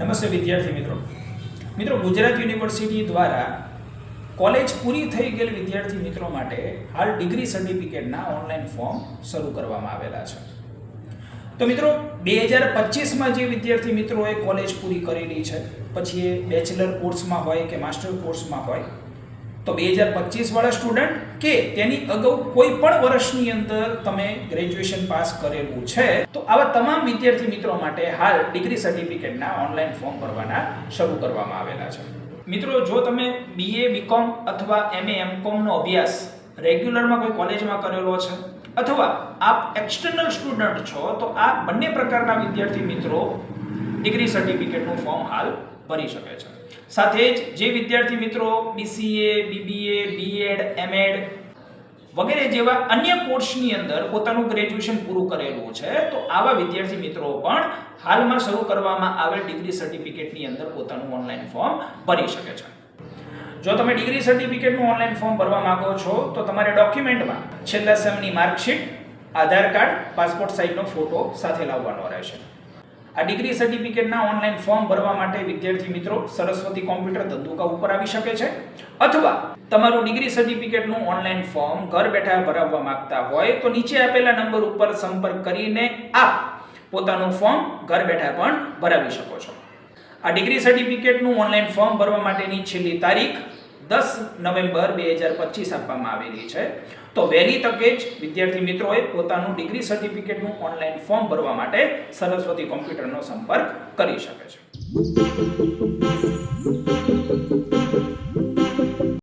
નમસ્તે વિદ્યાર્થી મિત્રો. મિત્રો, ગુજરાત યુનિવર્સિટી દ્વારા કોલેજ પૂરી થઈ ગયેલ વિદ્યાર્થી મિત્રો માટે હાલ ડિગ્રી સર્ટિફિકેટના ઓનલાઈન ફોર્મ શરૂ કરવામાં આવેલા છે. તો મિત્રો, બે હજાર પચીસમાં જે વિદ્યાર્થી મિત્રોએ કોલેજ પૂરી કરેલી છે, પછી એ બેચલર કોર્સમાં હોય કે માસ્ટર કોર્સમાં હોય તો બે હજાર પચીસ વાળા સ્ટુડન્ટ કે તેની અગાઉ કોઈ પણ વર્ષની અંદર તમે ગ્રેજ્યુએશન પાસ કરેલું છે, તો આવા તમામ વિદ્યાર્થી મિત્રો માટે હાલ ડિગ્રી સર્ટિફિકેટના ઓનલાઈન ફોર્મ ભરવાના શરૂ કરવામાં આવેલા છે. મિત્રો, જો તમે બીએ બીકોમ અથવા એમએ એમકોમનો અભ્યાસ રેગ્યુલરમાં કોઈ કોલેજમાં કરેલો છે અથવા આપ એક્સટર્નલ સ્ટુડન્ટ છો, તો આ બંને પ્રકારના વિદ્યાર્થી મિત્રો ડિગ્રી સર્ટિફિકેટનું ફોર્મ હાલ ભરી શકે છે. સાથે જ જે વિદ્યાર્થી મિત્રો બીસીએ બીબીએ બીએડ એમએડ વગેરે જેવા અન્ય કોર્સની અંદર પોતાનું ગ્રેજ્યુએશન પૂરું કરેલું છે, તો આવા વિદ્યાર્થી મિત્રો પણ હાલમાં શરૂ કરવામાં આવેલ ડિગ્રી સર્ટિફિકેટની અંદર પોતાનું ઓનલાઈન ફોર્મ ભરી શકે છે. જો તમે ડિગ્રી સર્ટિફિકેટનું ઓનલાઈન ફોર્મ ભરવા માંગો છો, તો તમારે ડોક્યુમેન્ટમાં છેલ્લા સેમની માર્કશીટ આધાર કાર્ડ પાસપોર્ટ સાઇઝનો ફોટો સાથે લાવવાનો રહેશે. આ ડિગ્રી સર્ટિફિકેટના ઓનલાઈન ફોર્મ ભરવા માટે વિદ્યાર્થી મિત્રો સરસ્વતી કોમ્પ્યુટર ધંધુકા ઉપર આવી શકે છે. અથવા તમારું ડિગ્રી સર્ટિફિકેટનું ઓનલાઈન ફોર્મ ઘર બેઠા ભરાવવા માંગતા હોય તો નીચે આપેલા નંબર ઉપર સંપર્ક કરીને આપ પોતાનું ફોર્મ ઘર બેઠા પણ ભરાવી શકો છો. આ ડિગ્રી સર્ટિફિકેટનું ઓનલાઈન ફોર્મ ભરવા માટેની છેલ્લી તારીખ દસ નવેમ્બર બે હજાર પચીસ આપવામાં આવેલી છે. તો વહેલી તકે જ વિદ્યાર્થી મિત્રોએ પોતાનું ડિગ્રી સર્ટિફિકેટનું ઓનલાઈન ફોર્મ ભરવા માટે સરસ્વતી કોમ્પ્યુટરનો સંપર્ક કરી શકે છે.